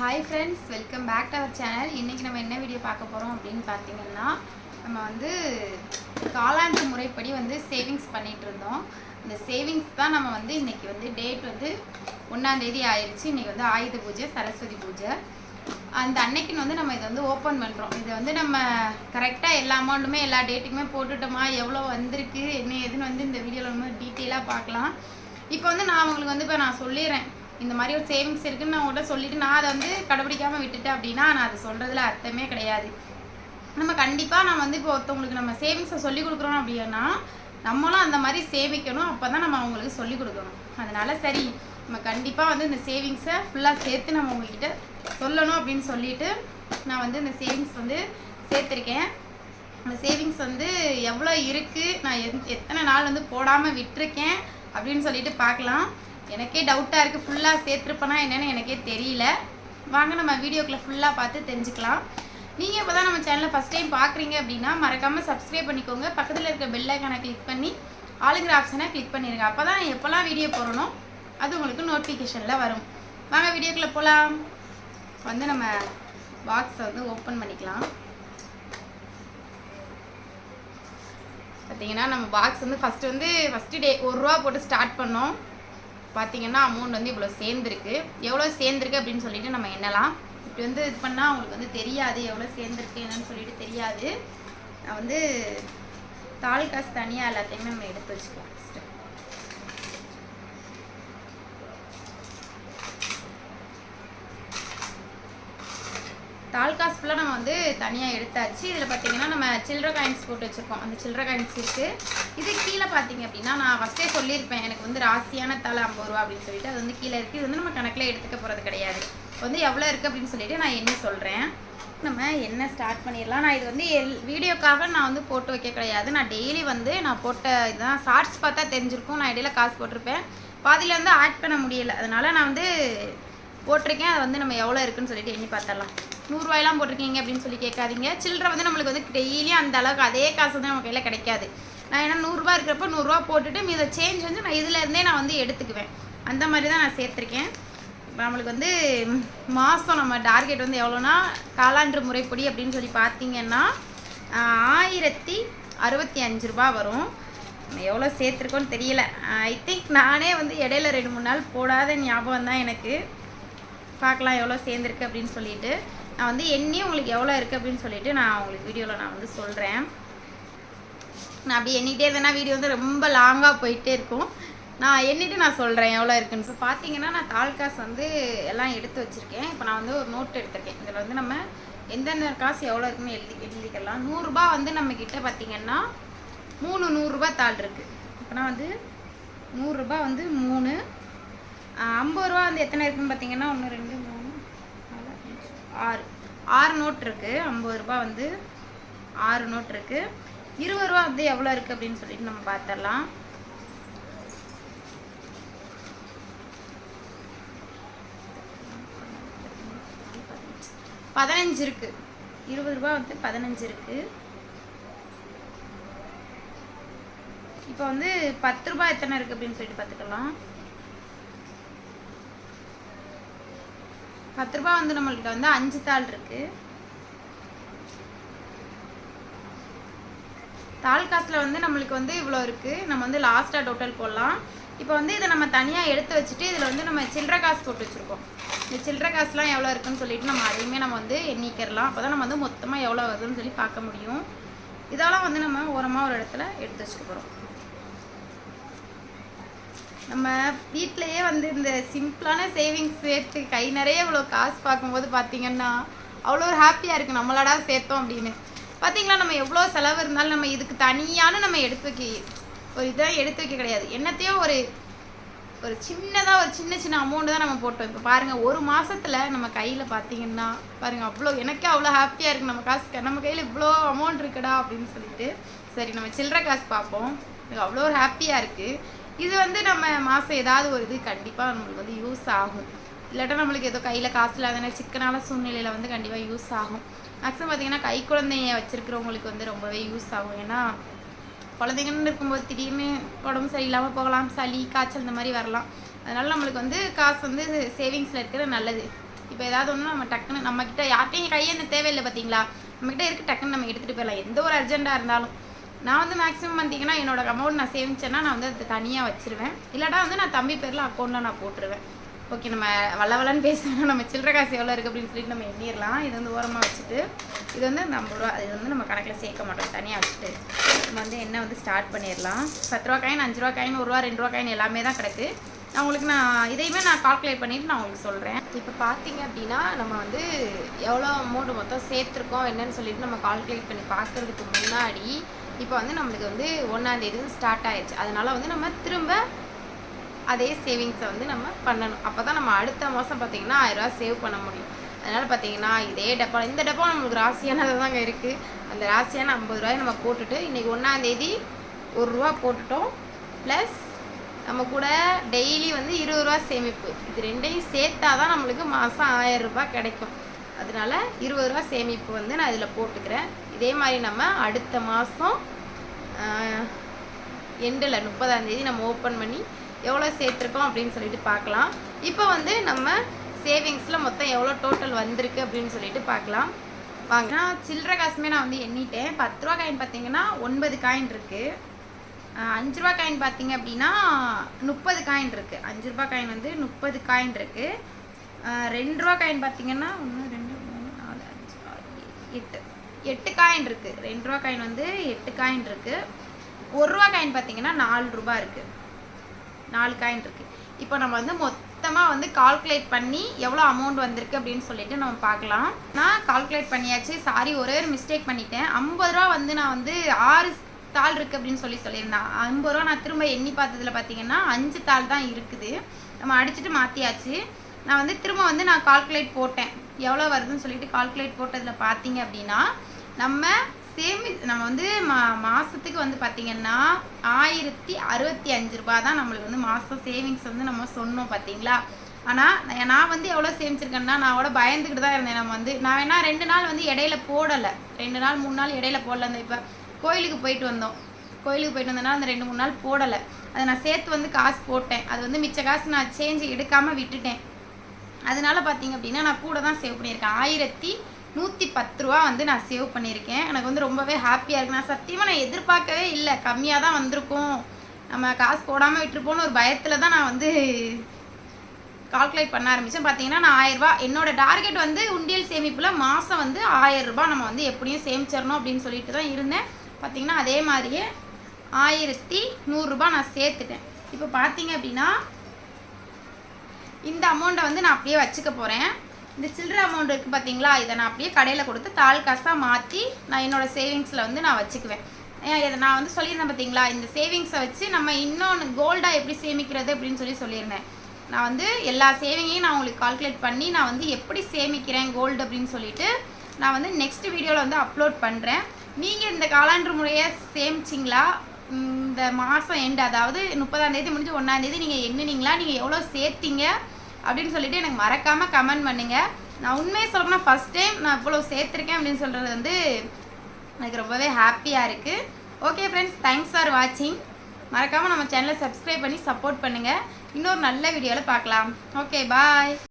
Hi friends welcome back to our channel இன்றைக்கி நம்ம என்ன வீடியோ பார்க்க போகிறோம் அப்படின்னு பார்த்தீங்கன்னா நம்ம வந்து காலாண்டு முறைப்படி வந்து சேவிங்ஸ் பண்ணிகிட்டு இருந்தோம். இந்த சேவிங்ஸ் தான் நம்ம வந்து இன்றைக்கி வந்து டேட் வந்து ஒன்றாந்தேதி ஆயிடுச்சு இன்றைக்கி வந்து ஆயுத பூஜை சரஸ்வதி பூஜை. அந்த அன்னைக்குன்னு வந்து நம்ம இதை வந்து ஓப்பன் பண்ணுறோம் இதை வந்து நம்ம கரெக்டாக எல்லா அமௌண்ட்டுமே எல்லா டேட்டுக்குமே போட்டுட்டோமா? எவ்வளோ வந்திருக்கு? என்ன ஏதுன்னு வந்து இந்த வீடியோவில் நம்ம டீட்டெயிலாக பார்க்கலாம். இப்போ வந்து நான் உங்களுக்கு வந்து இப்போ நான் சொல்லிடுறேன். இந்த மாதிரி ஒரு சேவிங்ஸ் இருக்குன்னு நான் உங்கள்கிட்ட சொல்லிட்டு நான் அதை வந்து கடைபிடிக்காமல் விட்டுட்டேன் அப்படின்னா நான் அதை சொல்கிறதுல அர்த்தமே கிடையாது. நம்ம கண்டிப்பாக நான் வந்து இப்போ ஒருத்தவங்களுக்கு நம்ம சேவிங்ஸை சொல்லி கொடுக்குறோம் அப்படின்னா நம்மளும் அந்த மாதிரி சேமிக்கணும். அப்போ தான் நம்ம அவங்களுக்கு சொல்லி கொடுக்கணும். அதனால சரி நம்ம கண்டிப்பாக வந்து இந்த சேவிங்ஸை ஃபுல்லாக சேர்த்து நம்ம உங்ககிட்ட சொல்லணும் அப்படின்னு சொல்லிட்டு நான் வந்து இந்த சேவிங்ஸ் வந்து சேர்த்துருக்கேன். அந்த சேவிங்ஸ் வந்து எவ்வளோ இருக்குது நான் எத் எத்தனை நாள் வந்து போடாமல் விட்டுருக்கேன் அப்படின்னு சொல்லிட்டு பார்க்கலாம். எனக்கே டவுட்டாக இருக்குது ஃபுல்லாக சேர்த்துருப்பேனா என்னென்னு எனக்கே தெரியல. வாங்க நம்ம வீடியோக்குள்ளே ஃபுல்லாக பார்த்து தெரிஞ்சுக்கலாம். நீங்கள் இப்போ தான் நம்ம சேனலை ஃபஸ்ட் டைம் பார்க்குறீங்க அப்படின்னா மறக்காமல் சப்ஸ்கிரைப் பண்ணிக்கோங்க. பக்கத்தில் இருக்கிற பெல்லைக்கானை கிளிக் பண்ணி ஆளுங்கிற ஆப்ஷனை கிளிக் பண்ணிடுங்க அப்போ தான் எப்போல்லாம் வீடியோ போடணும் அது உங்களுக்கு நோட்டிஃபிகேஷனில் வரும். வாங்க வீடியோக்குள்ளே போகலாம் வந்து நம்ம பாக்ஸை வந்து ஓப்பன் பண்ணிக்கலாம். பார்த்தீங்கன்னா நம்ம பாக்ஸ் வந்து ஃபஸ்ட்டு வந்து ஃபஸ்ட்டு டே ஒரு ரூபா போட்டு ஸ்டார்ட் பண்ணோம். பார்த்தீங்கன்னா அமௌண்ட் வந்து இவ்வளோ சேர்ந்துருக்கு. எவ்வளோ சேர்ந்துருக்கு அப்படின்னு சொல்லிட்டு நம்ம எண்ணலாம். இப்படி வந்து இது பண்ணால் அவங்களுக்கு வந்து தெரியாது எவ்வளோ சேர்ந்துருக்கு என்னன்னு சொல்லிட்டு தெரியாது. நான் வந்து தாலி காசு தனியாக எல்லாத்தையுமே நம்ம எடுத்து வச்சுக்கலாம் ஃபஸ்ட்டு கால் காசு ஃபுல்லாக நம்ம வந்து தனியாக எடுத்தாச்சு. இதில் பார்த்தீங்கன்னா நம்ம சில்லற காயின்ஸ் போட்டு வச்சுருக்கோம். அந்த சில்லற காயின்ஸ் இருக்குது இது கீழே பார்த்தீங்க அப்படின்னா நான் ஃபஸ்ட்டே சொல்லியிருப்பேன். எனக்கு வந்து ராசியான தலை ஐம்பது ரூபா அப்படின்னு சொல்லிட்டு அது வந்து கீழே இருக்குது இது வந்து நம்ம கணக்கில் எடுத்துக்க போகிறது கிடையாது. வந்து எவ்வளோ இருக்குது அப்படின்னு சொல்லிட்டு நான் எண்ணி சொல்கிறேன் நம்ம என்ன ஸ்டார்ட் பண்ணிடலாம்? நான் இது வந்து எல் வீடியோக்காக நான் வந்து போட்டு வைக்க கிடையாது. நான் டெய்லி வந்து நான் போட்ட இதுதான். ஷார்ட்ஸ் பார்த்தா தெரிஞ்சிருக்கும். நான் இடையில காசு போட்டிருப்பேன். பாதியில் வந்து ஆட் பண்ண முடியல. அதனால் நான் வந்து போட்டிருக்கேன். அது வந்து நம்ம எவ்வளோ இருக்குன்னு சொல்லிட்டு எண்ணி பார்த்துடலாம். நூறுரூவாயெல்லாம் போட்டிருக்கீங்க அப்படின்னு சொல்லி கேட்காதீங்க. சில்லறை வந்து நம்மளுக்கு வந்து டெய்லியும் அந்த அளவுக்கு அதே காசு தான் நம்ம கையில் கிடைக்காது. நான் ஏன்னா நூறுரூவா இருக்கிறப்ப நூறுரூவா போட்டுட்டு மீத சேஞ்ச் வந்து நான் இதுலேருந்தே நான் வந்து எடுத்துக்குவேன். அந்த மாதிரி தான் நான் சேர்த்துருக்கேன். நம்மளுக்கு வந்து மாதம் நம்ம டார்கெட் வந்து எவ்வளோனா காலாண்டு முறைப்படி அப்படின்னு சொல்லி பார்த்தீங்கன்னா ஆயிரத்தி அறுபத்தி அஞ்சு ரூபா வரும். நம்ம எவ்வளோ சேர்த்துருக்கோன்னு தெரியல. ஐ திங்க் நானே வந்து இடையில ரெண்டு மூணு நாள் போடாத ஞாபகம் தான் எனக்கு. பார்க்கலாம் எவ்வளோ சேர்ந்துருக்கு அப்படின்னு சொல்லிட்டு. நான் வந்து எண்ணி உங்களுக்கு எவ்வளோ இருக்குது அப்படின்னு சொல்லிட்டு நான் உங்களுக்கு வீடியோவில் நான் வந்து சொல்கிறேன் நான் அப்படி எண்ணிட்டே இருந்தேன்னா வீடியோ வந்து ரொம்ப லாங்காக போயிட்டே இருக்கும். நான் எண்ணிட்டு நான் சொல்கிறேன் எவ்வளோ இருக்குன்னு. ஸோ பார்த்தீங்கன்னா நான் தால் காசு வந்து எல்லாம் எடுத்து வச்சுருக்கேன். இப்போ நான் வந்து ஒரு நோட் எடுத்திருக்கேன். இதில் வந்து நம்ம எந்தெந்த காசு எவ்வளோ இருக்குன்னு எழுதி எழுதிக்கலாம். நூறுரூபா வந்து நம்மக்கிட்ட பார்த்திங்கன்னா பார்த்தீங்கன்னா மூணு நூறுரூபா தாள் இருக்குது இப்போனா வந்து நூறுரூபா வந்து மூணு ஐம்பது ரூபா வந்து எத்தனை இருக்குன்னு பார்த்தீங்கன்னா ஒன்று ரெண்டு ஆறு. ஆறு நோட் இருக்குது ஐம்பது ரூபா வந்து ஆறு நோட் இருக்குது இருபது ரூபா வந்து எவ்வளோ இருக்குது அப்படின்னு சொல்லிட்டு நம்ம பார்த்துடலாம் பதினஞ்சு இருக்குது இருபது ரூபா வந்து பதினஞ்சு இருக்குது இப்போ வந்து பத்து ரூபாய் எத்தனை இருக்குது அப்படின்னு சொல்லிட்டு பார்த்துக்கலாம் பத்து ரூபா வந்து நம்மள்கிட்ட வந்து அஞ்சு தாள் இருக்கு. தாள் காசில் வந்து நம்மளுக்கு வந்து இவ்வளோ இருக்குது நம்ம வந்து லாஸ்ட்டாக டோட்டல் போடலாம். இப்போ வந்து இதை நம்ம தனியாக எடுத்து வச்சுட்டு இதில் வந்து நம்ம சில்லற காசு போட்டு வச்சுருக்கோம். இந்த சில்லற காசுலாம் எவ்வளோ இருக்குன்னு சொல்லிட்டு நம்ம அதையுமே நம்ம வந்து எண்ணிக்கிறலாம். அப்போ தான் நம்ம வந்து மொத்தமாக எவ்வளோ வருதுன்னு சொல்லி பார்க்க முடியும். இதெல்லாம் வந்து நம்ம ஓரமாக ஒரு இடத்துல எடுத்து வச்சுக்க போகிறோம் நம்ம வீட்டிலையே வந்து இந்த சிம்பிளான சேவிங்ஸ் சேர்த்து கை நிறைய இவ்வளோ காசு பார்க்கும்போது பார்த்தீங்கன்னா அவ்வளோ ஒரு ஹாப்பியாக இருக்குது நம்மளாடா சேர்த்தோம் அப்படின்னு. பார்த்தீங்களா? நம்ம எவ்வளோ செலவு இருந்தாலும் நம்ம இதுக்கு தனியான நம்ம எடுத்து வைக்க ஒரு இதாக எடுத்து வைக்க கிடையாது. என்னத்தையோ ஒரு ஒரு சின்னதாக ஒரு சின்ன சின்ன அமௌண்ட் தான் நம்ம போட்டோம். இப்போ பாருங்கள் ஒரு மாதத்தில் நம்ம கையில் பார்த்தீங்கன்னா பாருங்கள் அவ்வளோ எனக்கே அவ்வளோ ஹாப்பியாக இருக்குது நம்ம காசு நம்ம கையில் இவ்வளோ அமௌண்ட் இருக்குடா அப்படின்னு சொல்லிட்டு சரி நம்ம சில்லற காசு பார்ப்போம். எனக்கு அவ்வளோ ஒரு ஹாப்பியாக இருக்குது இது வந்து நம்ம மாதம் ஏதாவது ஒரு இது கண்டிப்பாக நம்மளுக்கு வந்து யூஸ் ஆகும். இல்லாட்டா நம்மளுக்கு ஏதோ கையில் காசு இல்லாதனா சிக்கனான சூழ்நிலையில் வந்து கண்டிப்பாக யூஸ் ஆகும். மேக்ஸிமம் பார்த்தீங்கன்னா கை குழந்தைய வச்சுருக்கிறவங்களுக்கு வந்து ரொம்பவே யூஸ் ஆகும். ஏன்னா குழந்தைங்கன்னு இருக்கும்போது திடீர்னு உடம்பு சரியில்லாமல் போகலாம் சளி காய்ச்சல் இந்த மாதிரி வரலாம். அதனால் நம்மளுக்கு வந்து காசு வந்து சேவிங்ஸில் இருக்கிறது நல்லது. இப்போ ஏதாவது ஒன்று நம்ம டக்குன்னு நம்மக்கிட்ட யார்கிட்டையும் கையேந்த தேவையில்லை பார்த்தீங்களா நம்மக்கிட்ட இருக்க டக்குன்னு நம்ம எடுத்துகிட்டு போயிடலாம். எந்த ஒரு அர்ஜெண்ட்டாக இருந்தாலும். நான் வந்து மேக்ஸிமம் வந்தீங்கன்னா என்னோட அமௌண்ட் நான் சேமிச்சேன்னா நான் வந்து அது தனியாக வச்சுருவேன். இல்லாட்டா வந்து நான் தம்பி பேரில் அக்கௌண்ட்டில் நான் போட்டுருவேன். ஓகே நம்ம வள வளன்னு பேசணும் நம்ம சில்லற காசு எவ்வளோ இருக்குது அப்படின்னு சொல்லிட்டு நம்ம எண்ணிடலாம். இது வந்து ஓரமாக வச்சுட்டு இது வந்து நம்ம ஐம்பது ரூபா இது வந்து நம்ம கணக்கில் சேர்க்க மாட்டோம். தனியாக வச்சுட்டு நம்ம வந்து எண்ணெய் வந்து ஸ்டார்ட் பண்ணிடலாம். பத்து ரூபா காயின் அஞ்சு ரூபா காயின் ஒரு ரூபா ரெண்டு ரூபா காயின் எல்லாமே தான் கிடக்கு. நான் உங்களுக்கு நான் இதையுமே நான் கால்குலேட் பண்ணிவிட்டு நான் உங்களுக்கு சொல்கிறேன் இப்போ பார்த்தீங்க அப்படின்னா நம்ம வந்து எவ்வளோ அமௌண்ட் மொத்தம் சேர்த்துருக்கோம் என்னன்னு சொல்லிட்டு நம்ம கால்குலேட் பண்ணி பார்க்கறதுக்கு முன்னாடி இப்போ வந்து நம்மளுக்கு வந்து ஒன்றாந்தேதி ஸ்டார்ட் ஆயிடுச்சு. அதனால் வந்து நம்ம திரும்ப அதே சேவிங்ஸை வந்து நம்ம பண்ணணும். அப்போ தான் நம்ம அடுத்த மாதம் பார்த்தீங்கன்னா ஆயிரரூவா சேவ் பண்ண முடியும். அதனால் பார்த்தீங்கன்னா இதே டப்பா இந்த டப்பா நம்மளுக்கு ராசியானது தாங்க இருக்குது அந்த ராசியான ஐம்பது ரூபாய் நம்ம போட்டுட்டு இன்றைக்கி ஒன்றாந்தேதி ஒரு ரூபா போட்டுட்டோம். ப்ளஸ் நம்ம கூட டெய்லி வந்து இருபது ரூபா சேமிப்பு. இது ரெண்டையும் சேர்த்தா தான் நம்மளுக்கு மாதம் ஆயிரம் ரூபாய் கிடைக்கும். அதனால இருபது ரூபா சேமிப்பு வந்து நான் இதில் போட்டுக்கிறேன். இதே மாதிரி நம்ம அடுத்த மாதம் எண்டில் முப்பதாந்தேதி நம்ம ஓப்பன் பண்ணி எவ்வளோ சேர்த்துருக்கோம் அப்படின்னு சொல்லிட்டு பார்க்கலாம். இப்போ வந்து நம்ம சேவிங்ஸில் மொத்தம் எவ்வளோ டோட்டல் வந்திருக்கு அப்படின்னு சொல்லிட்டு பார்க்கலாம். வாங்க. நான் சில்லற காசுமே நான் வந்து எண்ணிட்டேன். பத்து ரூபா காயின் பார்த்தீங்கன்னா ஒன்பது காயின் இருக்குது அஞ்சு ரூபா காயின் பார்த்தீங்க அப்படின்னா முப்பது காயின் இருக்குது அஞ்சு ரூபா காயின் வந்து முப்பது காயின் இருக்குது ரெண்டு ரூபா காயின் பார்த்தீங்கன்னா ஒன்று ரெண்டு மூணு நாலு அஞ்சு ஆறு ஏழு, எட்டு எட்டு காயின் இருக்குது ரெண்டு ரூபா காயின் வந்து எட்டு காயின் இருக்குது ஒரு ரூபா காயின் பார்த்தீங்கன்னா நாலு ரூபா இருக்குது நாலு காயின் இருக்குது இப்போ நம்ம வந்து மொத்தமாக வந்து கால்குலேட் பண்ணி எவ்வளோ அமௌண்ட் வந்திருக்கு அப்படின்னு சொல்லிட்டு நம்ம பார்க்கலாம். நான் கால்குலேட் பண்ணியாச்சு. சாரி ஒரே ஒரு மிஸ்டேக் பண்ணிட்டேன். ஐம்பது ரூபா வந்து நான் வந்து ஆறு தாள் இருக்குது அப்படின்னு சொல்லி சொல்லியிருந்தேன் ஐம்பது ரூபா நான் திரும்ப எண்ணி பார்த்ததில் பார்த்தீங்கன்னா அஞ்சு தாள் தான் இருக்குது. நம்ம அடிச்சுட்டு மாற்றியாச்சு நான் வந்து திரும்ப வந்து நான் கால்குலேட் போட்டேன். எவ்வளோ வருதுன்னு சொல்லிட்டு கால்குலேட் போட்டதில் பார்த்தீங்க அப்படின்னா நம்ம சேமி நம்ம வந்து மா மாதத்துக்கு வந்து பார்த்திங்கன்னா ஆயிரத்தி அறுபத்தி அஞ்சு ரூபா தான் நம்மளுக்கு வந்து மாதம் சேவிங்ஸ் வந்து நம்ம சொன்னோம் பார்த்தீங்களா? ஆனால் நான் வந்து எவ்வளோ சேமிச்சிருக்கேன்னா நான் கூட பயந்துக்கிட்டு தான் இருந்தேன். நம்ம வந்து நான் வேணா ரெண்டு நாள் வந்து இடையில போடலை. ரெண்டு நாள் மூணு நாள் இடையில போடல. அந்த இப்போ கோயிலுக்கு போயிட்டு வந்தோம். கோயிலுக்கு போயிட்டு வந்தேன்னா அந்த ரெண்டு மூணு நாள் போடலை. அதை நான் சேர்த்து வந்து காசு போட்டேன். அது வந்து மிச்ச காசு நான் சேஞ்சு எடுக்காமல் விட்டுட்டேன். அதனால பார்த்தீங்க அப்படின்னா நான் கூட தான் சேவ் பண்ணியிருக்கேன். ஆயிரத்தி நூற்றி பத்து ரூபா வந்து நான் சேவ் பண்ணியிருக்கேன். எனக்கு வந்து ரொம்பவே ஹாப்பியாக இருக்குது நான் சத்தியமாக நான் எதிர்பார்க்கவே இல்லை. கம்மியாக தான் வந்திருக்கும். நம்ம காசு போடாமல் விட்டுருப்போன்னு ஒரு பயத்தில் தான் நான் வந்து கால்குலேட் பண்ண ஆரம்பித்தேன் பார்த்தீங்கன்னா நான் ஆயிரரூபா என்னோட டார்கெட் வந்து உண்டியல் சேமிப்பில் மாதம் வந்து ஆயிரம் ரூபாய் நம்ம வந்து எப்படியும் சேமிச்சிடணும் அப்படின்னு சொல்லிட்டு தான் இருந்தேன். பார்த்தீங்கன்னா அதே மாதிரியே ஆயிரத்தி நூறுரூபா நான் சேர்த்துட்டேன். இப்போ பார்த்தீங்க அப்படின்னா இந்த அமௌண்ட்டை வந்து நான் அப்படியே வச்சுக்க போகிறேன் இந்த சில்லற அமௌண்ட் இருக்குது பார்த்தீங்களா இதை நான் அப்படியே கடையில் கொடுத்து தால் காசாக மாற்றி நான் என்னோடய சேவிங்ஸில் வந்து நான் வச்சுக்குவேன். இதை நான் வந்து சொல்லியிருந்தேன் பார்த்தீங்களா இந்த சேவிங்ஸை வச்சு நம்ம இன்னொன்று கோல்டாக எப்படி சேமிக்கிறது அப்படின்னு சொல்லி சொல்லியிருந்தேன். நான் வந்து எல்லா சேவிங்கையும் நான் உங்களுக்கு கால்குலேட் பண்ணி நான் வந்து எப்படி சேமிக்கிறேன் கோல்டு அப்படின்னு சொல்லிட்டு நான் வந்து நெக்ஸ்ட் வீடியோவில் வந்து அப்லோட் பண்ணுறேன் நீங்கள் இந்த காலாண்டு முறையை சேமிச்சிங்களா? இந்த மாதம் எண்டு அதாவது முப்பதாம் தேதி முடிஞ்சு ஒன்றாம் தேதி நீங்கள் எண்ணினீங்களா நீங்கள் எவ்வளோ சேர்த்தீங்க அப்படின்னு சொல்லிட்டு எனக்கு மறக்காமல் கமெண்ட் பண்ணுங்கள் நான் உண்மையை சொல்லணும்னா ஃபஸ்ட் டைம் நான் இவ்வளோ சேர்த்துருக்கேன் அப்படின்னு சொல்கிறது வந்து எனக்கு ரொம்பவே ஹாப்பியாக இருக்குது ஓகே ஃப்ரெண்ட்ஸ் தேங்க்ஸ் ஃபார் வாட்சிங் மறக்காமல் நம்ம சேனலை சப்ஸ்கிரைப் பண்ணி சப்போர்ட் பண்ணுங்கள் இன்னொரு நல்ல வீடியோவில் பார்க்கலாம். Okay bye